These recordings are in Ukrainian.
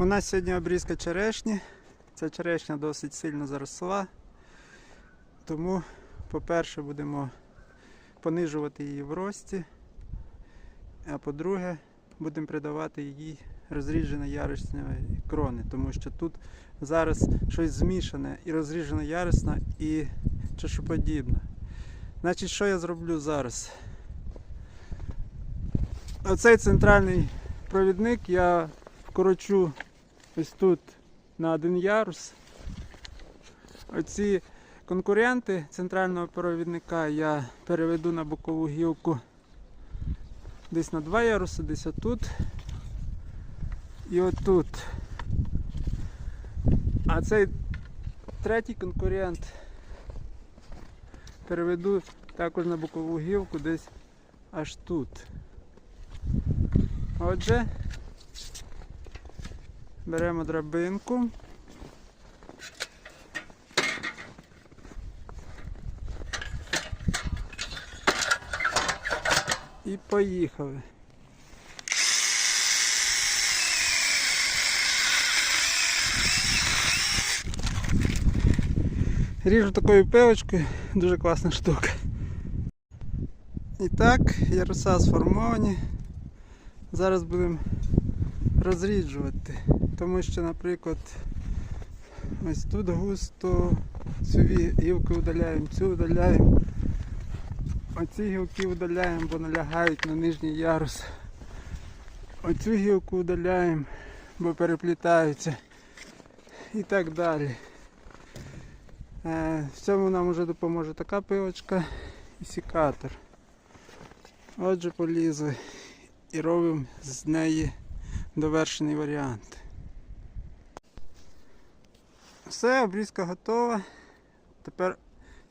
У нас сьогодні обрізка черешні. Ця черешня досить сильно заросла. Тому, по-перше, будемо понижувати її в рості. А по-друге, будемо придавати їй розріджені ярусні крони, тому що тут зараз щось змішане і розріжена ярусна, і чашоподібна. Значить, що я зроблю зараз? Оцей центральний провідник я вкорочу ось тут на один ярус. Оці конкуренти центрального провідника я переведу на бокову гілку десь на два яруси, десь отут і отут. А цей третій конкурент переведу також на бокову гілку десь аж тут. Отже, беремо драбинку. І поїхали. Ріжу такою пилочкою, дуже класна штука. І так, яруса сформовані. Зараз будемо розріджувати. Тому що, наприклад, ось тут густо, цю гілку удаляємо, цю удаляємо. Оці гілки удаляємо, бо налягають на нижній ярус. Оцю гілку удаляємо, бо переплітаються. І так далі. Е, В цьому нам вже допоможе така пилочка і сікатор. Отже, полізли і робимо з неї довершений варіант. Все, обрізка готова. Тепер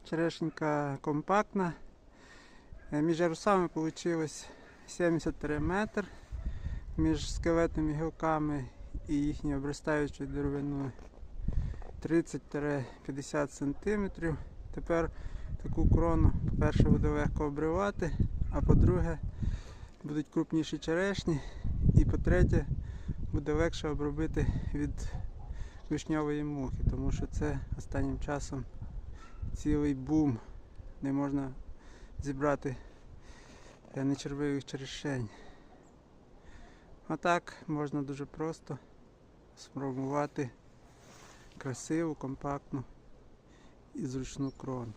черешенька компактна. Е, Між ярусами вийшло 73 метр. Між скелетними гілками і їхньою обростаючою деревиною 30-50 см. Тепер таку крону, по-перше, буде легко обривати, а по-друге, будуть крупніші черешні. І по-третє, буде легше обробити від вишньової мухи, тому що це останнім часом цілий бум, Не можна зібрати е, нечервивих черешень. А так можна дуже просто сформувати красиву, компактну і зручну крону.